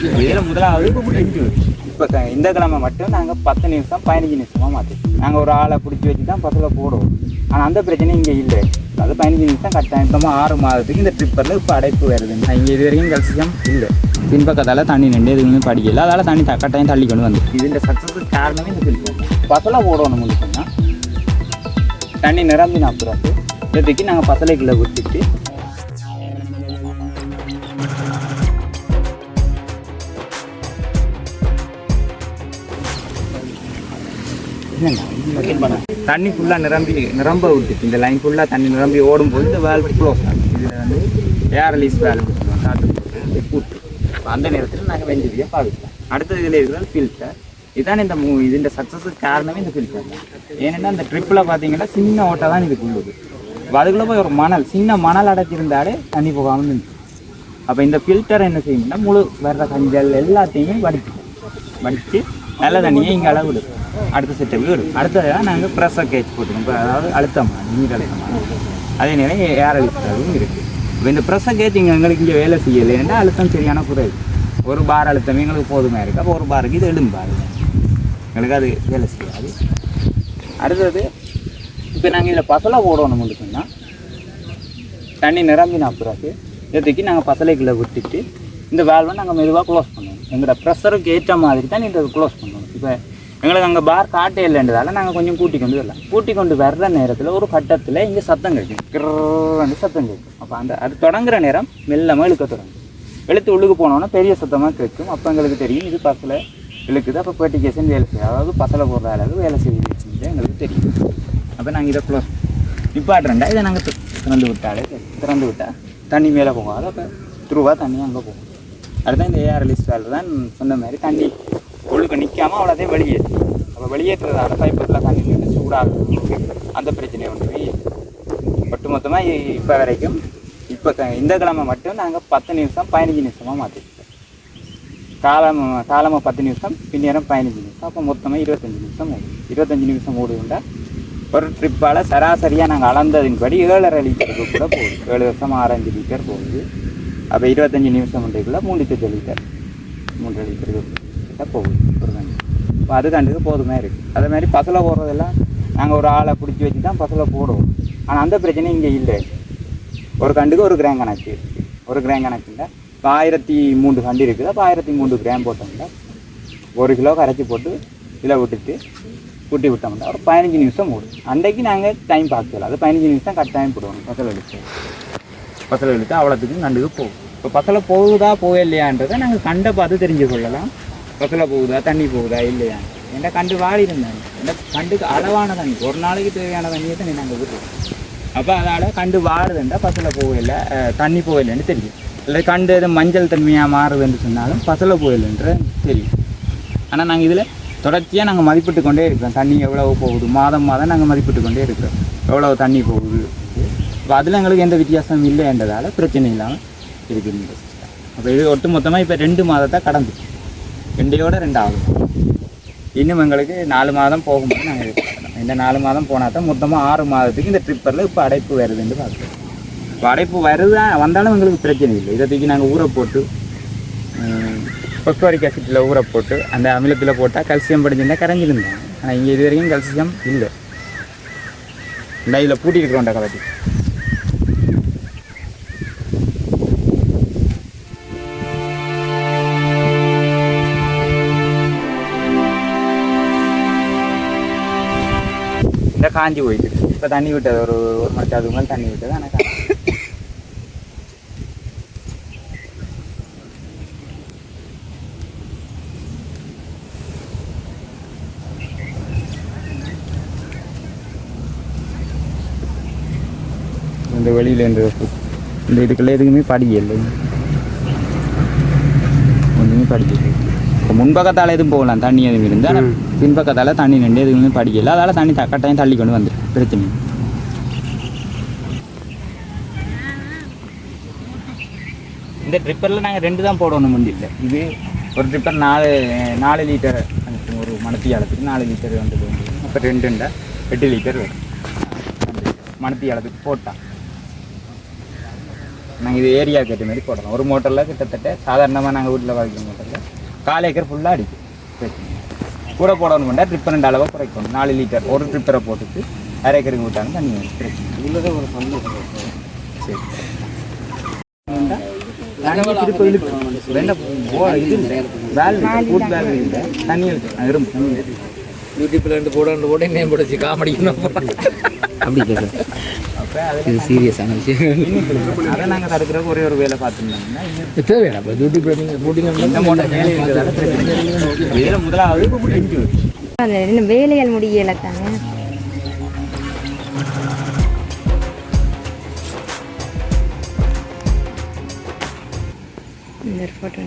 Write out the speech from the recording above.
இதில் முதலாவது இப்போ இந்த கிழமை மட்டும் நாங்கள் பத்து நிமிஷம் பதினஞ்சு நிமிஷமாக மாற்றிட்டோம் நாங்கள் ஒரு ஆளை பிடிச்சி வச்சு தான் பஸ்ஸில் போடுவோம். ஆனால் அந்த பிரச்சனை இங்கே இல்லை. அது பதினஞ்சு நிமிஷம் கட்டாயத்தமாக ஆறு மாதத்துக்கு இந்த ட்ரிப்பரில் இப்போ அடைப்பு வருது. இங்கே இது வரைக்கும் கல்சியம் இல்லை. பின்பக்கத்தால் தண்ணி நின்று எதுவுமே படிக்கல. அதால் தண்ணி த- கட்டாயம் தள்ளி கொண்டு வந்து இதுன்ற சக்ஸஸுக்கு காரணமே இந்த ஃபில்டர் பசலை போடணும் சொன்னால் தண்ணி நிரம்பினா பிறகு இதுக்கு நாங்கள் பசலைக்குள்ளே விட்டுட்டு தண்ணி ஃபுல்லாக நிரம்பி நிரம்ப விட்டுச்சு. இந்த லைன் ஃபுல்லாக தண்ணி நிரம்பி ஓடும்போது இந்த வேல் க்ளோஸ் ஆகும் இதில் வந்து ஏர் ரிலீஸ் கூட்டு காற்று அந்த நேரத்தில் நாங்கள் வெஞ்சரியாக பாவிக்கலாம் அடுத்தது இதில் இருக்கிறது ஃபில்டர் இதான் இந்த மூ இதுன்ற சக்ஸஸுக்கு காரணமே இந்த ஃபில்டர் தான். ஏன்னா இந்த ட்ரிப்பில் பார்த்தீங்கன்னா சின்ன ஓட்டை தான் இதுக்கு உள்ளது. அதுக்குள்ளே போய் ஒரு மணல் சின்ன மணல் அடைச்சிருந்தாலே தண்ணி போகாமல் நின்று அப்போ இந்த ஃபில்டர் என்ன செய்யணும்னா முழு வர்ற கஞ்சல் எல்லாத்தையுமே வடிச்சு வடித்து நல்ல தண்ணியை இங்கே அளவு விடும் அடுத்த செட்டப்பில் விடும் அடுத்ததாக நாங்கள் ப்ரெஷர் கேஜ் போட்டுக்கோம் அதாவது அழுத்தமாக நீர் அழுத்தமாக அதே நேரம் ஏர் அழுத்தமும் இருக்குது இப்போ இந்த ப்ரெஷர் கேஜ் இங்கே எங்களுக்கு இங்கே வேலை செய்யலைன்னா அழுத்தம் சரியான குறைவு. ஒரு பார் அழுத்தம் எங்களுக்கு போதுமாக இருக்குது அப்போ ஒரு பாருக்கு இது எழும் பாரு எங்களுக்கு அது வேலை செய்யாது. அடுத்தது இப்போ நாங்கள் இதில் பசலை போடணும் சொன்னால் தண்ணி நிரம்பினா பிறகு இதுக்கு நாங்கள் பசலைக்குள்ளே விட்டுட்டு இந்த வேல்வை நாங்கள் மெதுவாக க்ளோஸ் பண்ணுவோம் எங்களோட ப்ரெஷருக்கு ஏற்ற மாதிரி தான் இந்த க்ளோஸ் பண்ணுவோம் இப்போ எங்களுக்கு அங்கே பார் காட்டே இல்லைன்றதால நாங்கள் கொஞ்சம் கூட்டி கொண்டு வரலாம். கூட்டி கொண்டு வர்ற நேரத்தில் ஒரு கட்டத்தில் இங்கே சத்தம் கேட்கும். கிரண்டு சத்தம் கேட்கும். அப்போ அந்த அது தொடங்குற நேரம் மெல்லமாக இழுக்க தொடங்கும். இழுத்து உள்ளுக்கு போனோன்னா பெரிய சத்தமாக கேட்கும். அப்போ எங்களுக்கு தெரியும் இது பசலை இழுக்குது. அப்போ பெர்டிகேஷன் வேலை செய்யும். அதாவது பசலை போடுற அளவு வேலை செய்யுது எங்களுக்கு தெரியும். அப்போ நாங்கள் இதை க்ளோஸ் நிப்பாட்டுறேன்டா இதை நாங்கள் திறந்து விட்டாலே திறந்து விட்டால் தண்ணி மேலே போகாது. அப்போ துருவா தண்ணி அங்கே போகும். அதுதான் இந்த ஏஆர் ரிலீஸ் வேலை தான் சொன்ன மாதிரி தண்ணி உள்ளுக்கு நிற்காம அவ்வளோதையும் வெளியேற்று நம்ம வெளியேற்றுறதால பைப்பத்தில் தண்ணி நின்று சூடாகும் அந்த பிரச்சனை ஒன்று ஒட்டுமொத்தமாக ஒட்டு மொத்தமாக இப்போ வரைக்கும் இப்போ இந்த கிழமை மட்டும் நாங்கள் பத்து நிமிஷம் பதினஞ்சு நிமிஷமாக மாற்றிருக்கோம் காலம் காலமாக பத்து நிமிஷம் பின்னேரம் பதினஞ்சு நிமிஷம் அப்போ மொத்தமாக இருபத்தஞ்சி நிமிஷம் ஓடும். இருபத்தஞ்சி நிமிஷம் ஓடுண்டா ஒரு ட்ரிப்பால் சராசரியாக நாங்கள் அளந்ததின்படி ஏழரை லிட்டருக்கு கூட போகுது. ஏழு வருஷம் ஆறஞ்சு லிட்டர் போகுது. அப்போ இருபத்தஞ்சி நிமிஷம் ஒன்றைக்குள்ளே மூணு லிட்டர் லிட்டர் மூன்றரை லிட்டருக்கு கரெக்டாக போகுது. ஒரு இப்போ அது கண்டுக்கு போதுமே இருக்குது அதே மாதிரி பசலை போடுறதெல்லாம் நாங்கள் ஒரு ஆளை பிடிச்சி வச்சு தான் பசலை போடுவோம். ஆனால் அந்த பிரச்சனை இங்கே இல்லை. ஒரு கண்டுக்கு ஒரு கிராம் கணக்கு. ஒரு கிராம் கணக்குங்க இப்போ ஆயிரத்தி மூன்று கண்டு இருக்குது. அப்போ ஆயிரத்தி மூன்று கிராம் போட்டோம்னா ஒரு கிலோ கரைச்சி போட்டு கிலோ விட்டுட்டு கூட்டி விட்டோம்னா ஒரு பதினஞ்சு நிமிஷம் ஓடும். அன்றைக்கு நாங்கள் டைம் பார்க்கல அது பதினஞ்சு நிமிஷம் கட்டாயம் போடுவோம். பசலை இழுத்து. பசலை இழுத்து அவ்வளோத்துக்கும் கண்டுக்கு போகும். இப்போ பசலை போகுதா போகலையான்றதை நாங்கள் கண்டை பார்த்து தெரிஞ்சு கொள்ளலாம். பஸ்ஸில் போகுதா தண்ணி போகுதா இல்லையா? என்ற கண்டு வாடி இருந்தாங்க கண்டுக்கு அளவான தண்ணி. ஒரு நாளைக்கு தேவையான தண்ணியை தண்ணி நாங்கள் விட்டுருவோம் அப்போ அதனால் கண்டு வாடுதுண்டா பசலை போகல தண்ணி போகலன்னு தெரியும். இல்லை கண்டு எதுவும் மஞ்சள் தன்மையாக மாறுதுன்னு சொன்னாலும் பசலை போகலன்ற தெரியும். ஆனால் நாங்கள் இதில் தொடர்ச்சியாக நாங்கள் மதிப்பிட்டு கொண்டே இருக்கிறோம். தண்ணி எவ்வளோ போகுது? மாதம் மாதம் நாங்கள் மதிப்பிட்டு கொண்டே இருக்கிறோம். எவ்வளோ தண்ணி போகுது? இப்போ அதில் எங்களுக்கு எந்த வித்தியாசமும் இல்லைன்றதால பிரச்சனை இல்லாமல் இருக்குது. அப்போ இது ஒட்டு மொத்தமாக இப்போ ரெண்டு மாதத்தை கடந்து. ரெண்டையோட ரெண்டாவது. இன்னும் எங்களுக்கு நாலு மாதம் போகும்போது நாங்கள் இந்த நாலு மாதம் போனால் தான் மொத்தமாக ஆறு மாதத்துக்கு இந்த ட்ரிப்பரில் இப்போ அடைப்பு வருதுன்னு பார்க்குறோம். இப்போ அடைப்பு வருதா வந்தாலும் எங்களுக்கு பிரச்சனை இல்லை. இதை தூக்கி நாங்கள் ஊற போட்டு பொஸ்பாரிக் ஆசிட்டில் ஊற போட்டு அந்த அமிலத்தில் போட்டால் கல்சியம் படிஞ்சிருந்தா கரைஞ்சிருந்தேன் ஆனால் இங்கே இது வரைக்கும் கல்சியம் இல்லை. இந்த இதில் பூட்டி இருக்கிறோம்டா கலட்டி. காஞ்சி போயிட்டு. இப்போ தண்ணி விட்டது. ஒரு ஒரு மணி அதுக்கு மேலே தண்ணி விட்டது. ஆனால் இந்த வெளியில் இந்த இந்த இதுக்குள்ள எதுக்குமே படிக்கல ஒன்றுமே படிக்கலை. முன்பக்கத்தால் எதுவும் போகலாம் தண்ணி எதுவும் இருந்து ஆனால் பின்பக்கத்தால் தண்ணி நின்று எதுவுமே படிக்கல. அதால் தண்ணி த கட்டாயம் தள்ளி கொண்டு வந்துடும் பிரச்சனை. இந்த ட்ரிப்பரில் நாங்கள் ரெண்டு தான் போடணும் முடியல இது ஒரு ட்ரிப்பர் நாலு நாலு லிட்டர் ஒரு மணத்தி அளத்துக்கு நாலு லிட்டர் வந்து அப்போ ரெண்டுண்டா எட்டு லிட்டர் வரும். மணத்தி அளத்துக்கு போட்டான் நாங்கள் இது ஏரியாவுக்கு ஏற்ற மாதிரி போடலாம். ஒரு மோட்டரில் கிட்டத்தட்ட சாதாரணமாக நாங்கள் வீட்டில் வாங்கிக்கிற மோட்டரில் கால் ஏக்கர் ஃபுல்லாக அடிக்கும். கூட போடணும்னா ட்ரிப்பர் ரெண்டு அளவை குறைக்கணும் நாலு லிட்டர் ஒரு ட்ரிப்பரை போட்டுட்டு அரை ஏக்கருக்கு விட்டாலும் தண்ணி. உள்ளதே ஒரு சந்தோஷம் சரி. யூடியூப்ல ரெண்டு போட ரெண்டு போட என்ன போடச்சு காமெடிக்கணும் அப்படி அதில் இது சீரியஸான விஷயம். அதை நாங்கள் தடுக்கிறதுக்கு ஒரே ஒரு வேலை பார்த்துருந்தோம்னா இந்த தேவையான இப்போ முதலாவது வேலைகள் முடியல தானே? இந்த ஃபோட்டோ